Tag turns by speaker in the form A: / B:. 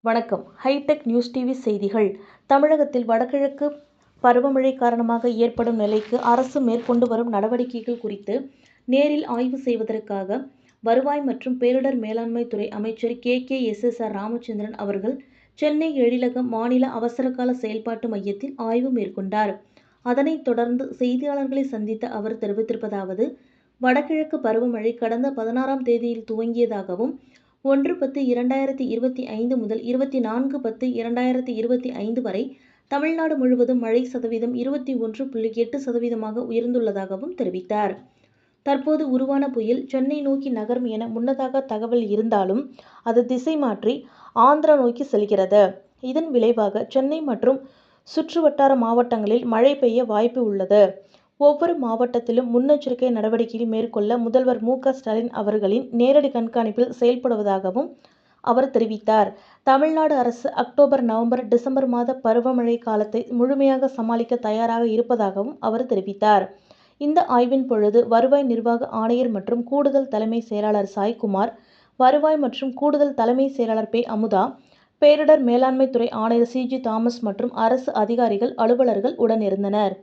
A: வணக்கம். Hitech news TV செய்திகள். தமிழகத்தில் வடகிழக்கு பருவமழை காரணமாக ஏற்படும் நிலைக்கு அரசு மேற்கொண்டு வரும் நடவடிக்கைகள் குறித்து நேரில் ஆய்வு செய்வதற்காக வருவாய் மற்றும் பேரிடர் மேலாண்மை துறை அமைச்சர் K K S S R Ramachandran அவர்கள் சென்னை எழிலகம் மாநில அவசரகால செயல்பாட்டு மையத்தில் ஆய்வு மேற்கொண்டார். அதனைத் தொடர்ந்து செய்தியாளர்களை சந்தித்த அவர் தெரிவித்திருப்பதாவது வடகிழக்கு பருவமழை கடந்த பதினாறாம் தேதியில் துவங்கியதாகவும் ஒன்று பத்து இரண்டாயிரத்தி இருபத்தி ஐந்து முதல் இருபத்தி நான்கு பத்து இரண்டாயிரத்தி இருபத்தி ஐந்து வரை தமிழ்நாடு முழுவதும் மழை சதவீதம் இருபத்தி ஒன்று புள்ளி எட்டு சதவீதமாக உயர்ந்துள்ளதாகவும் தெரிவித்தார். தற்போது உருவான புயல் சென்னை நோக்கி நகரும் என முன்னதாக தகவல் இருந்தாலும் அது திசை மாற்றி ஆந்திரா நோக்கி செல்கிறது. இதன் விளைவாக சென்னை மற்றும் சுற்றுவட்டார மாவட்டங்களில் மழை பெய்ய வாய்ப்பு உள்ளது. ஒவ்வொரு மாவட்டத்திலும் முன்னெச்சரிக்கை நடவடிக்கைகள் மேற்கொள்ள முதல்வர் மு க ஸ்டாலின் அவர்களின் நேரடி கண்காணிப்பில் செயல்படுவதாகவும் அவர் தெரிவித்தார். தமிழ்நாடு அரசு அக்டோபர் நவம்பர் டிசம்பர் மாத பருவமழை காலத்தை முழுமையாக சமாளிக்க தயாராக இருப்பதாகவும் அவர் தெரிவித்தார். இந்த ஆய்வின் பொழுது வருவாய் நிர்வாக ஆணையர் மற்றும் கூடுதல் தலைமை செயலாளர் சாய்குமார் வருவாய் மற்றும் கூடுதல் தலைமை செயலாளர் பே அமுதா பேரிடர் மேலாண்மை துறை ஆணையர் சிஜி தாமஸ் மற்றும் அரசு அதிகாரிகள் அலுவலர்கள் உடனிருந்தனர்.